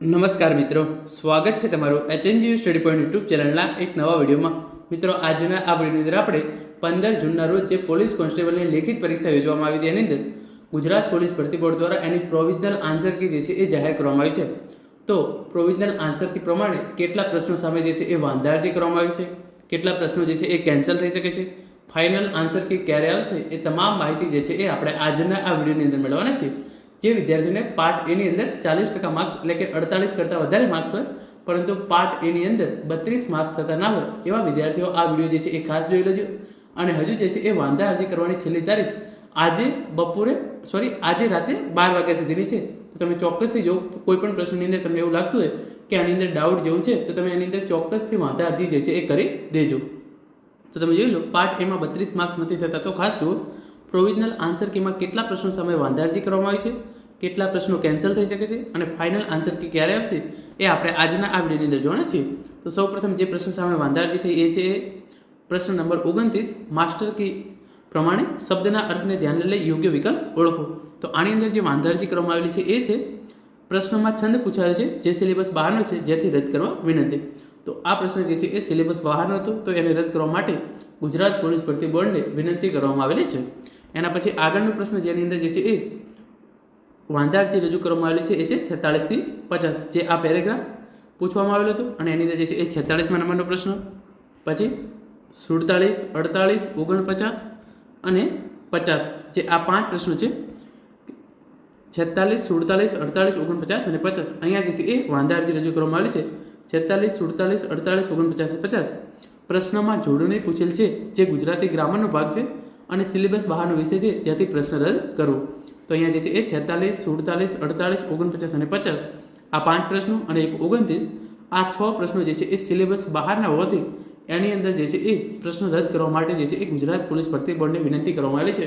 નમસ્કાર મિત્રો, સ્વાગત છે તમારું એચએનજીયુ સ્ટડી પોઈન્ટ યુટ્યુબ ચેનલના એક નવા વિડીયોમાં. મિત્રો, આજના આ વિડીયોની અંદર આપણે પંદર જૂનના રોજ જે પોલીસ કોન્સ્ટેબલની લેખિત પરીક્ષા યોજવામાં આવી હતી, એની અંદર ગુજરાત પોલીસ ભરતી બોર્ડ દ્વારા એની પ્રોવિઝનલ આન્સર કી જે છે એ જાહેર કરવામાં આવી છે. તો પ્રોવિઝનલ આન્સર કી પ્રમાણે કેટલા પ્રશ્નો સામે જે છે એ વાંધારતી કરવામાં આવી છે, કેટલા પ્રશ્નો જે છે એ કેન્સલ થઈ શકે છે, ફાઇનલ આન્સર કી ક્યારે આવશે એ તમામ માહિતી જે છે એ આપણે આજના આ વિડીયોની અંદર મેળવવાના છે જે વિદ્યાર્થીઓને પાર્ટ એની અંદર ચાલીસ ટકા માર્ક્સ એટલે કે અડતાલીસ કરતાં વધારે માર્ક્સ હોય, પરંતુ પાર્ટ એની અંદર બત્રીસ માર્ક્સ થતા ના હોય, એવા વિદ્યાર્થીઓ આ વીડિયો જે છે એ ખાસ જોઈ લેજો. અને હજુ જે છે એ વાંધા અરજી કરવાની છેલ્લી તારીખ આજે બપોરે સોરી આજે રાતે બાર વાગ્યા સુધીની છે. તો તમે ચોક્કસથી જો કોઈ પણ પ્રશ્નની અંદર તમને એવું લાગતું હોય કે આની અંદર ડાઉટ જેવું છે, તો તમે એની અંદર ચોક્કસથી વાંધા અરજી જે છે એ કરી દેજો. તો તમે જોઈ લો પાર્ટ એમાં બત્રીસ માર્ક્સ નથી થતા. તો ખાસ જુઓ પ્રોવિઝનલ આન્સર કીમાં કેટલા પ્રશ્નો સામે વાંધારજી કરવામાં આવી છે? કેટલા પ્રશ્નો કેન્સલ થઈ શકે છે અને ફાઇનલ આન્સર કે ક્યારે આવશે, એ આપણે આજના આ વિડીયોની અંદર જોવાના છીએ. તો સૌપ્રથમ જે પ્રશ્ન સામે વાંધારજી થઈ, એ છે પ્રશ્ન નંબર ઓગણત્રીસ, માસ્ટર કી પ્રમાણે શબ્દના અર્થને ધ્યાને લઈ યોગ્ય વિકલ્પ ઓળખો. તો આની અંદર જે વાંધારજી કરવામાં આવેલી છે, એ છે પ્રશ્નમાં છંદ પૂછાયો છે, જે સિલેબસ બહારનો છે, જેથી રદ કરવા વિનંતી. તો આ પ્રશ્ન જે છે, એ સિલેબસ બહારનો હતો, તો એને રદ કરવા માટે ગુજરાત પોલીસ ભરતી બોર્ડને વિનંતી કરવામાં આવેલી છે. એના પછી આગળનો પ્રશ્ન જેની અંદર જે છે, એ વાંધાર જે રજૂ કરવામાં આવેલી છે એ છે છેતાળીસથી પચાસ, જે આ પેરેગ્રાફ પૂછવામાં આવેલો હતો અને એની અંદર જે છે એ છેતાળીસમાં નંબરનો પ્રશ્ન, પછી સુડતાળીસ, અડતાળીસ, ઓગણપચાસ અને પચાસ, જે આ પાંચ પ્રશ્નો છે. છેતાલીસ સુડતાલીસ અડતાલીસ ઓગણપચાસ અને પચાસ, અહીંયા જે છે એ વાંધા રજૂ કરવામાં આવેલી છે. છેતાલીસ સુડતાલીસ અડતાલીસ ઓગણપચાસ અને પચાસ પ્રશ્નમાં જોડણી પૂછેલ છે, જે ગુજરાતી ગ્રામરનો ભાગ છે અને સિલેબસ બહારનો વિષય છે, જ્યાંથી પ્રશ્ન રદ કરવો. તો અહીંયા જે છે એ છેતાલીસ, સુડતાલીસ, અડતાલીસ, ઓગણપચાસ અને પચાસ. આ પાંચ પ્રશ્નો અને એક ઓગણત્રીસ. આ છ પ્રશ્નો જે છે એ સિલેબસ બહારના હોવાથી એની અંદર જે છે એ પ્રશ્નો રદ કરવા માટે જે છે એ ગુજરાત પોલીસ ભરતી બોર્ડને વિનંતી કરવામાં આવેલી છે.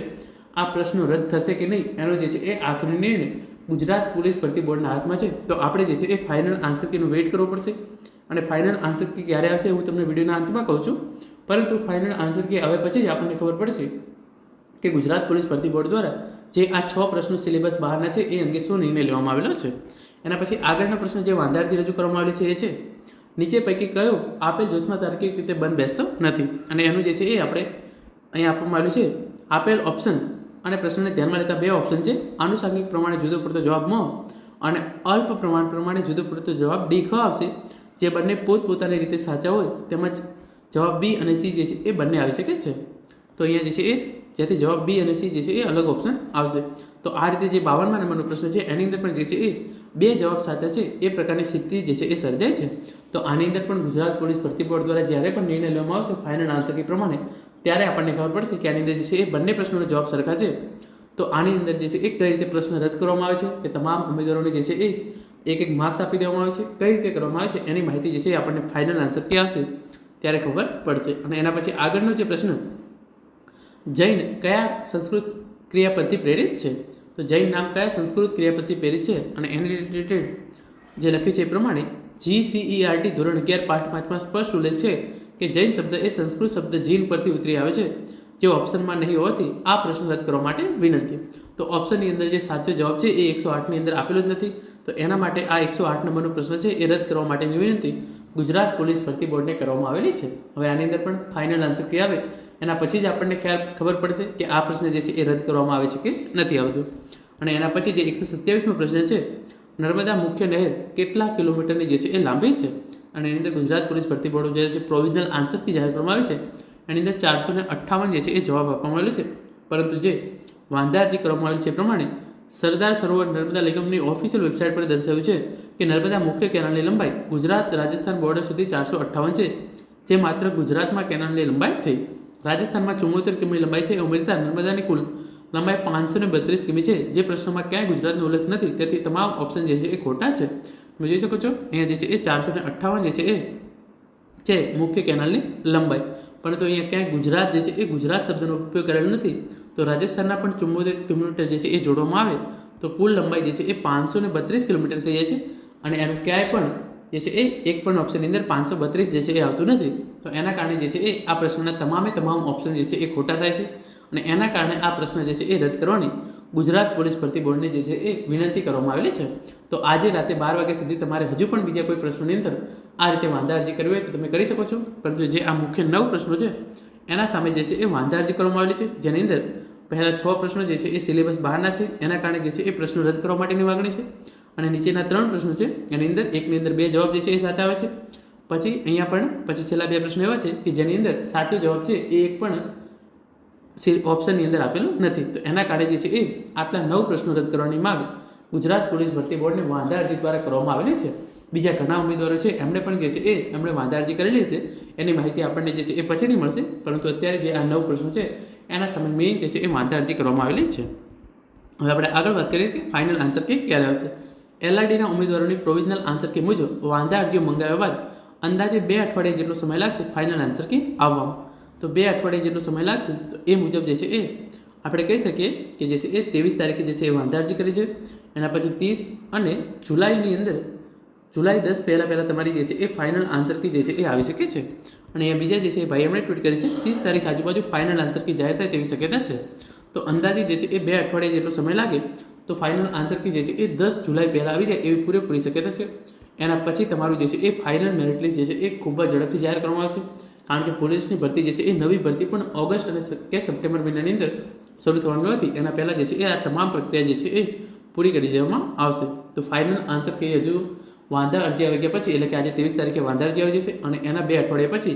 આ પ્રશ્નો રદ થશે કે નહીં એનો જે છે એ આખરી નિર્ણય ગુજરાત પોલીસ ભરતી બોર્ડના હાથમાં છે. તો આપણે જે છે એ ફાઇનલ આન્સર કીનું વેઇટ કરવો પડશે. અને ફાઇનલ આન્સર ક્યારે આવશે હું તમને વિડીયોના અંતમાં કહું છું. પરંતુ ફાઇનલ આન્સર આવે પછી જ આપણને ખબર પડશે કે ગુજરાત પોલીસ ભરતી બોર્ડ દ્વારા જે આ છ પ્રશ્નો સિલેબસ બહારના છે, એ અંગે શું નિર્ણય લેવામાં આવેલો છે? એના પછી આગળનો પ્રશ્ન જે વાંધારથી રજૂ કરવામાં આવેલો છે, એ છે, નીચે પૈકી કયો આપેલ જૂથમાં તાર્કિક રીતે બંધ બેસતો નથી? અને એનું જે છે, એ આપણે અહીંયા આપવામાં આવ્યું છે, આપેલ ઓપ્શન અને પ્રશ્નને ધ્યાનમાં લેતા બે ઓપ્શન છે, આનુષાંગિક પ્રમાણે જુદો પડતો જવાબ મ અને અલ્પ પ્રમાણ પ્રમાણે જુદો પડતો જવાબ ડી ખ આવશે. જે બંને પોતપોતાની રીતે સાચા હોય, તેમજ જવાબ બી અને સી જે છે, એ બંને આવી શકે છે. તો અહીંયા જે છે, એ જેથી જવાબ બી અને સી જે છે એ અલગ ઓપ્શન આવશે. તો આ રીતે જે બાવનમાં નંબરનો પ્રશ્ન છે, એની અંદર પણ જે છે એ બે જવાબ સાચા છે, એ પ્રકારની સ્થિતિ જે છે એ સર્જાય છે. તો આની અંદર પણ ગુજરાત પોલીસ ભરતી બોર્ડ દ્વારા જ્યારે પણ નિર્ણય લેવામાં આવશે ફાઇનલ આન્સર કી પ્રમાણે, ત્યારે આપણને ખબર પડશે કે આની અંદર જે છે એ બંને પ્રશ્નોનો જવાબ સરખા છે. તો આની અંદર જે છે એ કઈ રીતે પ્રશ્ન રદ કરવામાં આવે છે કે તમામ ઉમેદવારોને જે છે એ એક એક માર્ક્સ આપી દેવામાં આવે છે. કઈ રીતે કરવામાં આવે છે, એની માહિતી જે છે એ આપણને ફાઇનલ આન્સર ક્યાં આવશે, ત્યારે ખબર પડશે. અને એના પછી આગળનો જે પ્રશ્ન જૈન કયા સંસ્કૃત ક્રિયાપદથી પ્રેરિત છે? તો જૈન નામ કયા સંસ્કૃત ક્રિયાપદથી પ્રેરિત છે? અને એની રિલેટેડ જે લખ્યું છે એ પ્રમાણે જીસીઈઆરટી ધોરણ અગિયાર પાઠ પાંચમાં સ્પષ્ટ ઉલ્લેખ છે કે જૈન શબ્દ એ સંસ્કૃત શબ્દ જીન પરથી ઉતરી આવે છે. જે ઓપ્શનમાં નહીં હોવાથી આ પ્રશ્ન રદ કરવા માટે વિનંતી. તો ઓપ્શનની અંદર જે સાચો જવાબ છે એ એકસો આઠની અંદર આપેલો જ નથી. તો એના માટે આ એકસો આઠ નંબરનો પ્રશ્ન છે એ રદ કરવા માટેની વિનંતી ગુજરાત પોલીસ ભરતી બોર્ડને કરવામાં આવેલી છે. હવે આની અંદર પણ ફાઇનલ આન્સર કે આવે એના પછી જ આપણને ખ્યાલ ખબર પડશે કે આ પ્રશ્ન જે છે એ રદ કરવામાં આવે છે કે નથી આવતો. અને એના પછી જે એકસો સત્યાવીસમો પ્રશ્ન છે, નર્મદા મુખ્ય નહેર કેટલા કિલોમીટરની જે છે એ લાંબી છે? અને એની અંદર ગુજરાત પોલીસ ભરતી બોર્ડ જે પ્રોવિઝનલ આન્સરથી જાહેર કરવામાં આવી છે, એની અંદર ચારસો ને અઠ્ઠાવન જે છે એ જવાબ આપવામાં આવેલો છે. પરંતુ જે વાંધારજી કરવામાં આવેલ છે પ્રમાણે સરદાર સરોવર નર્મદા નિગમની ઓફિશિયલ વેબસાઇટ પર દર્શાવ્યું છે કે નર્મદા મુખ્ય કેનાલની લંબાઈ ગુજરાત રાજસ્થાન બોર્ડર સુધી ચારસો અઠ્ઠાવન છે, જે માત્ર ગુજરાતમાં કેનાલની લંબાઈ થઈ. રાજસ્થાનમાં ચુમ્મોતેર કિમી લંબાઈ છે એ ઉમેરતા નર્મદાની કુલ લંબાઈ પાંચસો ને બત્રીસ કિમી છે. જે પ્રશ્નમાં ક્યાંય ગુજરાતનો ઉલ્લેખ નથી, તેથી તમામ ઓપ્શન જે છે એ ખોટા છે. તમે જોઈ શકો છો, અહીંયા જે છે એ ચારસો ને અઠ્ઠાવન જે છે એ છે મુખ્ય કેનાલની લંબાઈ. પરંતુ અહીંયા ક્યાંય ગુજરાત જે છે એ ગુજરાત શબ્દનો ઉપયોગ કરેલો નથી. તો રાજસ્થાનના પણ ચુમ્મોતેર કિલોમીટર જે છે એ જોડવામાં આવે, તો કુલ લંબાઈ જે છે એ પાંચસો ને બત્રીસ કિલોમીટર થઈ જાય છે. અને એનું ક્યાંય પણ જે છે એ એક પણ ઓપ્શનની અંદર પાંચસો બત્રીસ જે છે એ આવતું નથી. તો એના કારણે જે છે એ આ પ્રશ્નના તમામે તમામ ઓપ્શન જે છે એ ખોટા થાય છે. અને એના કારણે આ પ્રશ્ન જે છે એ રદ કરવાની ગુજરાત પોલીસ ભરતી બોર્ડની જે છે એ વિનંતી કરવામાં આવેલી છે. તો આજે રાતે બાર વાગ્યા સુધી તમારે હજુ પણ બીજા કોઈ પ્રશ્નોની અંદર આ રીતે વાંધા અરજી કરવી હોય તો તમે કરી શકો છો. પરંતુ જે આ મુખ્ય નવ પ્રશ્નો છે, એના સામે જે છે એ વાંધા અરજી કરવામાં આવેલી છે. જેની અંદર પહેલાં છ પ્રશ્નો જે છે એ સિલેબસ બહારના છે. એના કારણે જે છે એ પ્રશ્નો રદ કરવા માટેની માગણી છે. અને નીચેના ત્રણ પ્રશ્નો છે, એની અંદર એકની અંદર બે જવાબ જે છે એ સાચા આવે છે. પછી અહીંયા પણ, પછી છેલ્લા બે પ્રશ્નો એવા છે કે જેની અંદર સાચો જવાબ છે એ એક પણ ઓપ્શનની અંદર આપેલું નથી. તો એના કારણે જે છે એ આટલા નવ પ્રશ્નો રદ કરવાની માંગ ગુજરાત પોલીસ ભરતી બોર્ડને વાંધા અરજી દ્વારા કરવામાં આવેલી છે. બીજા ઘણા ઉમેદવારો છે, એમણે પણ જે છે એ, એમણે વાંધા અરજી કરેલી છે. એની માહિતી આપણને જે છે એ પછીથી મળશે, પરંતુ અત્યારે જે આ નવ પ્રશ્નો છે, એના સમય મેઇન જે છે એ વાંધા અરજી કરવામાં આવેલી છે. હવે આપણે આગળ વાત કરીએ કે ફાઇનલ આન્સર કે ક્યારે આવશે? એલઆરડીના ઉમેદવારોની પ્રોવિઝનલ આન્સર કે મુજબ વાંધા અરજીઓ મંગાવ્યા બાદ અંદાજે બે અઠવાડિયા જેટલો સમય લાગશે ફાઇનલ આન્સર કે આવવામાં. તો બે અઠવાડિયા જેટલો સમય લાગશે તો એ મુજબ જે છે એ આપણે કહી શકીએ કે જે છે એ ત્રેવીસ તારીખે જે છે એ વાંધા અરજી કરી છે. એના પછી ત્રીસ અને જુલાઈની અંદર, જુલાઈ દસ પહેલાં પહેલાં તમારી જે છે એ ફાઇનલ આન્સર કી જે છે એ આવી શકે છે. અને અહીંયા બીજા જે છે એ ભાઈ એમણે ટ્વીટ કરી છે, ત્રીસ તારીખ આજુબાજુ ફાઇનલ આન્સર કી જાહેર થાય તેવી શક્યતા છે. તો અંદાજે જે છે એ બે અઠવાડિયા જેટલો સમય લાગે તો ફાઇનલ આન્સર કી જે છે એ દસ જુલાઈ પહેલાં આવી જાય એવી પૂરેપૂરી શક્યતા છે. એના પછી તમારું જે છે એ ફાઇનલ મેરિટ લિસ્ટ જે છે એ ખૂબ જ ઝડપથી જાહેર કરવામાં આવશે. કારણ કે પોલીસની ભરતી જે છે એ નવી ભરતી પણ ઓગસ્ટ અને કે સપ્ટેમ્બર મહિનાની અંદર શરૂ થવાની હતી. એના પહેલાં જે છે એ આ તમામ પ્રક્રિયા જે છે એ પૂરી કરી દેવામાં આવશે. તો ફાઇનલ આન્સર કે હજુ વાંધા અરજી આવી ગયા પછી, એટલે કે આજે ત્રેવીસ તારીખે વાંધા અરજી આવી જશે અને એના બે અઠવાડિયા પછી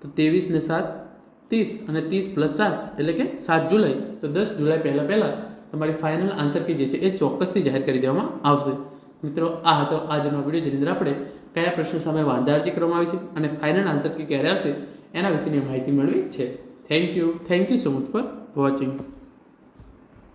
તો ત્રેવીસ ને સાત, ત્રીસ અને ત્રીસ પ્લસ સાત, એટલે કે સાત જુલાઈ. તો દસ જુલાઈ પહેલાં પહેલાં તમારી ફાઇનલ આન્સર કે જે છે એ ચોક્કસથી જાહેર કરી દેવામાં આવશે. મિત્રો, આ હતો આજનો વીડિયો જેની અંદર આપણે કયા પ્રશ્નો સામે વાંધા અરજી કરવામાં આવી છે અને ફાઇનલ આન્સર કે ક્યારે આવશે એના વિશેની માહિતી મેળવી છે. Thank you thank you so much for watching